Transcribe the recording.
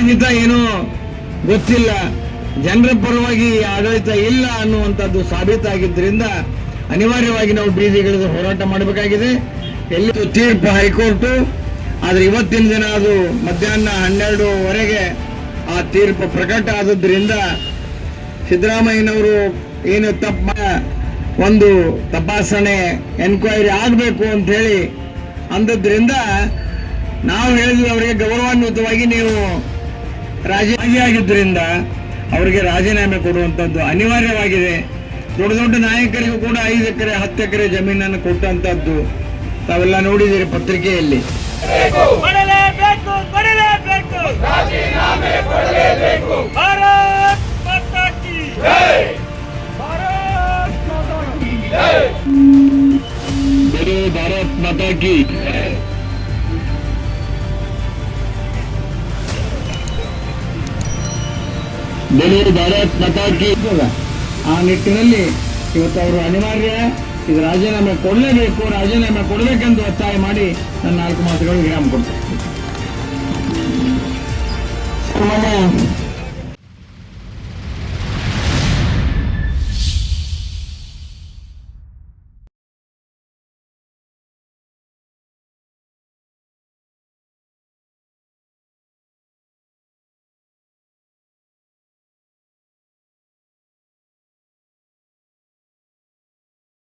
ಇಂಗಿತ ಏನು ಗೊತ್ತಿಲ್ಲ. ಜನರ ಪರವಾಗಿ ಆಡಳಿತ ಇಲ್ಲ ಅನ್ನುವಂಥದ್ದು ಸಾಬೀತಾಗಿದ್ದರಿಂದ ಅನಿವಾರ್ಯವಾಗಿ ನಾವು ಬೀದಿಗಿಳಿದು ಹೋರಾಟ ಮಾಡಬೇಕಾಗಿದೆ. ಎಲ್ಲಿ ತೀರ್ಪು ಹೈಕೋರ್ಟು. ಆದರೆ ಇವತ್ತಿನ ದಿನ ಅದು ಮಧ್ಯಾಹ್ನ ಹನ್ನೆರಡುವರೆಗೆ ಆ ತೀರ್ಪು ಪ್ರಕಟ ಆದದ್ರಿಂದ ಸಿದ್ದರಾಮಯ್ಯನವರು ಏನು ತಪ್ಪ ಒಂದು ತಪಾಸಣೆ ಎನ್ಕ್ವೈರಿ ಆಗಬೇಕು ಅಂತ ಹೇಳಿ ಅಂದದ್ರಿಂದ ನಾವು ಹೇಳಿದ್ವಿ, ಅವರಿಗೆ ಗೌರವಾನ್ವಿತವಾಗಿ ನೀವು ರಾಜಿ ಆಗಿದ್ದರಿಂದ ಅವರಿಗೆ ರಾಜೀನಾಮೆ ಕೊಡುವಂಥದ್ದು ಅನಿವಾರ್ಯವಾಗಿದೆ. ದೊಡ್ಡ ದೊಡ್ಡ ನಾಯಕರಿಗೂ ಕೂಡ ಐದು ಎಕರೆ ಹತ್ತು ಎಕರೆ ಜಮೀನನ್ನು ಕೊಟ್ಟಂತದ್ದು ತಾವೆಲ್ಲ ನೋಡಿದ್ದೀರಿ ಪತ್ರಿಕೆಯಲ್ಲಿ. ಭಾರತ್ ಮಾತಾ ಕಿ ಬೆಲೂರು ಭಾರತ್ ಪಟಾಕಿ ಆ ನಿಟ್ಟಿನಲ್ಲಿ ಇವತ್ತು ಅವರು ಅನಿವಾರ್ಯ. ಇದು ರಾಜೀನಾಮೆ ಕೊಡಲೇಬೇಕು, ರಾಜೀನಾಮೆ ಕೊಡಬೇಕೆಂದು ಒತ್ತಾಯ ಮಾಡಿ ನನ್ನ ನಾಲ್ಕು ಮಾತುಗಳು ವಿರಾಮ ಕೊಡ್ತಾರೆ